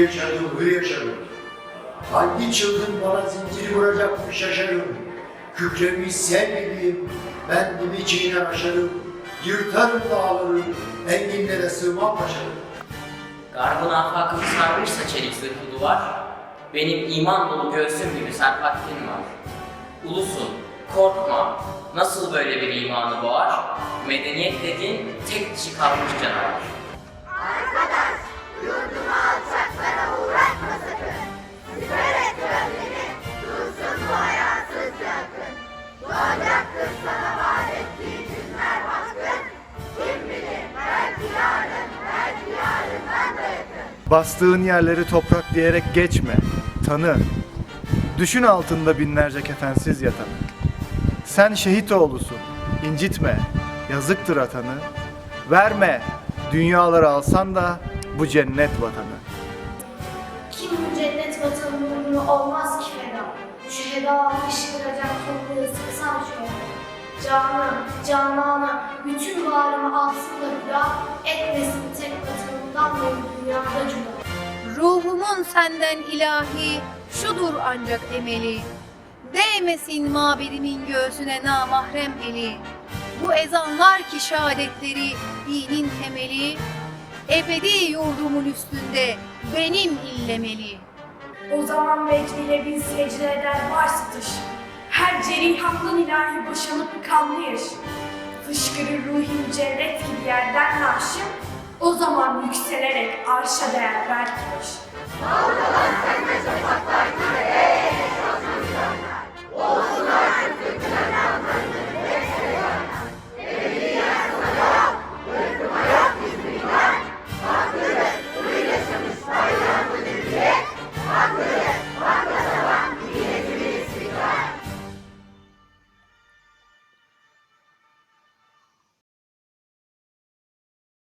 yaşadım, hür yaşadım. Hangi çılgın bana zinciri vuracakmış şaşarım. Kükremiş sel gibiyim, ben dibi çiğner aşarım. Yırtarım dağları, enginlere sığmam taşarım. Garbın afakımı sarmışsa çelik zırhlı duvar, benim iman dolu göğsüm gibi serpattin var. Ulusun, korkma, nasıl böyle bir imanı boğar? Medeniyet dediğin tek dişi kalmış canavar. Bastığın yerleri toprak diyerek geçme, tanı. Düşün altında binlerce kefensiz yatanı. Sen şehit oğlusun, incitme, yazıktır atanı. Verme, dünyaları alsan da bu cennet vatanı. Kim bu cennet vatanı uğruna olmaz ki feda. Şu heda fışkıracak toprağı sıksam şöyle. Canım, canana, bütün varımı alsın da feda, etmesin tek cüda. Ruhumun senden ilahi, şudur ancak emeli. Değmesin mabedimin göğsüne namahrem eli. Bu ezanlar ki şehadetleri dinin temeli. Ebedi yurdumun üstünde benim illemeli. O zaman vecdiyle bin secde eder var satış. Her cerihamdan ilahi boşanıp kanlıyış. Fışkırır ruhi mücerret gibi yerden naşım. O zaman yükselerek arşa değer belki. Dalgalar senden uzaklar.